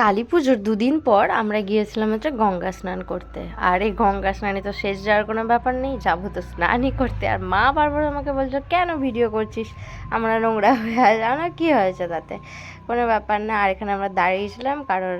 কালী পুজোর দুদিন পর আমরা গিয়েছিলাম হচ্ছে গঙ্গা স্নান করতে। আর এই গঙ্গা স্নানে তো শেষ যাওয়ার কোনো ব্যাপার নেই, যাব তো স্নানই করতে। আর মা বারবার আমাকে বলছো, কেন ভিডিও করছিস? আমরা নোংরা হয়ে আসি আমরা কী হয়েছে তাতে? কোনো ব্যাপার না। আর এখানে আমরা দাঁড়িয়েছিলাম কারণ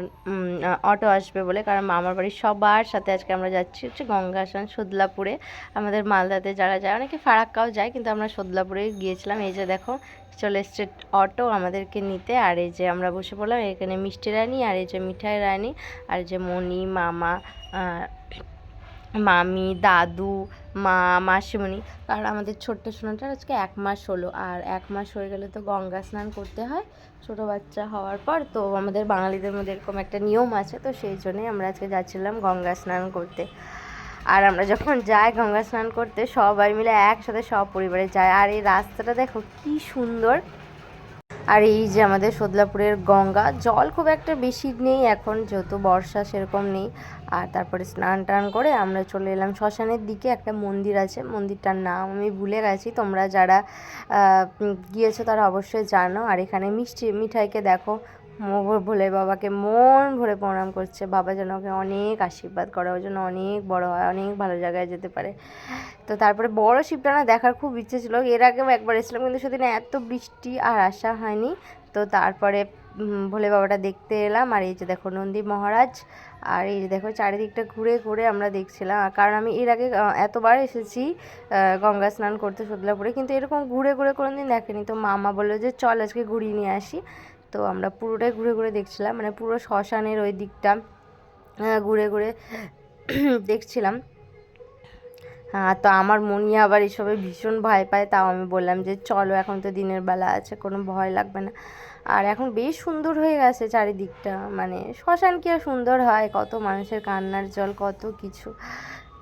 অটো আসবে বলে, কারণ মামার বাড়ির সবার সাথে আজকে আমরা যাচ্ছি হচ্ছে গঙ্গা স্নান সদলাপুরে আমাদের মালদাতে যারা যায়, অনেকে ফারাক্কাও যায়, কিন্তু আমরা সদলাপুরে গিয়েছিলাম। এই যে দেখো, চলে এসছে অটো আমাদেরকে নিতে। আর এই যে আমরা বসে পড়লাম, এখানে মিষ্টি রানী আর এই যে মিঠাই রানী, আর যে মণি, মামা মামি, দাদু, মা, মাসিমণি কারণ আমাদের ছোট্ট সোনাটার আজকে এক মাস হলো। আর এক মাস হয়ে গেলে তো গঙ্গা স্নান করতে হয়। ছোটো বাচ্চা হওয়ার পর তো আমাদের বাঙালিদের মধ্যে এরকম একটা নিয়ম আছে, তো সেই জন্যই আমরা আজকে যাচ্ছিলাম গঙ্গা স্নান করতে। আর আমরা যখন যাই গঙ্গা স্নান করতে, সবাই মিলে একসাথে সব পরিবারে যায়। আর এই রাস্তাটা দেখো কি সুন্দর। আর এই যে আমাদের সদলাপুরের গঙ্গা, জল খুব একটা বেশি নেই এখন, যেহেতু বর্ষা সেরকম নেই। আর তারপরে স্নান টান করে আমরা চলে এলাম শ্মশানের দিকে, একটা মন্দির আছে। মন্দিরটার নাম আমি ভুলে গেছি, তোমরা যারা গিয়েছো তারা অবশ্যই জানো। আর এখানে মিষ্টি, মিঠাইকে দেখো ভোলে বাবাকে মন ভরে প্রণাম করছে। বাবা যেন ওকে অনেক আশীর্বাদ করে ওর জন্য অনেক বড় হয়, অনেক ভালো জায়গায় যেতে পারে। তো তারপরে বড় শিবটানা দেখার খুব ইচ্ছে ছিল। এর আগেও একবার এসেছিলাম, কিন্তু সেদিন এত বৃষ্টি আর আসা হয়নি। তো তারপরে ভোলে বাবাটা দেখতে এলাম। আর এই যে দেখো নন্দী মহারাজ, আর এই যে দেখো চারিদিকটা ঘুরে ঘুরে আমরা দেখছিলাম। কারণ আমি এর আগে এতবার এসেছি গঙ্গা স্নান করতে সদলাপুরে কিন্তু এরকম ঘুরে ঘুরে কোনোদিন দেখেনি। তো মামা বলল যে, চল আজকে ঘুরিয়ে নিয়ে আসি। তো আমরা পুরোটাই ঘুরে ঘুরে দেখছিলাম মানে পুরো শ্মশানের ওই দিকটা ঘুরে ঘুরে দেখছিলাম। হ্যাঁ তো আমার মনি আবার এসবে ভীষণ ভয় পায়, তাও আমি বললাম যে চলো, এখন তো দিনের বেলা আছে, কোনো ভয় লাগবে না। আর এখন বেশ সুন্দর হয়ে গেছে চারিদিকটা মানে শ্মশান কি আর সুন্দর হয়, কত মানুষের কান্নার জল, কত কিছু।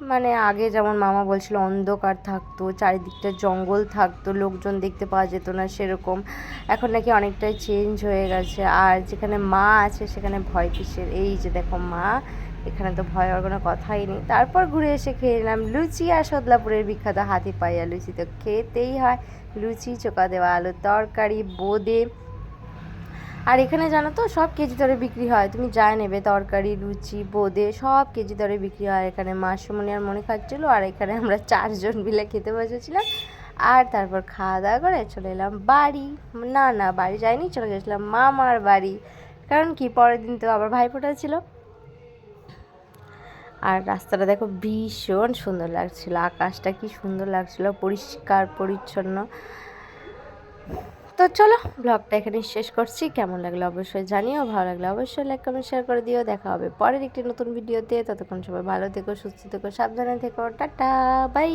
মানে আগে যেমন মামা বলছিল, অন্ধকার থাকতো, চারিদিকটা জঙ্গল থাকতো, লোকজন দেখতে পাওয়া যেত না সেরকম। এখন নাকি অনেকটাই চেঞ্জ হয়ে গেছে। আর যেখানে মা আছে, সেখানে ভয় কিসের? এই যে দেখো মা, এখানে তো ভয় হওয়ার কোনো কথাই নেই। তারপর ঘুরে এসে খেয়ে নিলাম লুচি আর সদলাপুরের বিখ্যাত হাতি পাইয়া লুচি। তো খেতেই হয়, লুচি চোকা দেওয়া আলুর তরকারি, বোঁদে আর এখানে জানো তো, সব কেজি দরে বিক্রি হয়। তুমি যা নেবে, তরকারি, লুচি, বোঁদে, সব কেজি দরে বিক্রি হয় এখানে। মাসমণি আর মনে খাচ্ছিলো, আর এখানে আমরা চারজন মিলে খেতে বসেছিলাম। আর তারপর খাওয়া দাওয়া করে চলে এলাম বাড়ি। না না, বাড়ি যাইনি, চলে গেছিলাম মামার বাড়ি। কারণ কি, পরের দিন তো আবার ভাইফোঁটা ছিল। আর রাস্তাটা দেখো ভীষণ সুন্দর লাগছিল, আকাশটা কি সুন্দর লাগছিল, পরিষ্কার, পরিচ্ছন্ন। তো চলো ব্লগটা এখানে শেষ করছি। কেমন লাগল অবশ্যই জানিও, ভালো লাগল অবশ্যই লাইক কমেন্ট শেয়ার করে দিও। দেখা হবে পরের একটি নতুন ভিডিওতে ততক্ষণ সবাই ভালো থেকো, সুস্থ থেকো, সাবধানে থেকো। Tata bye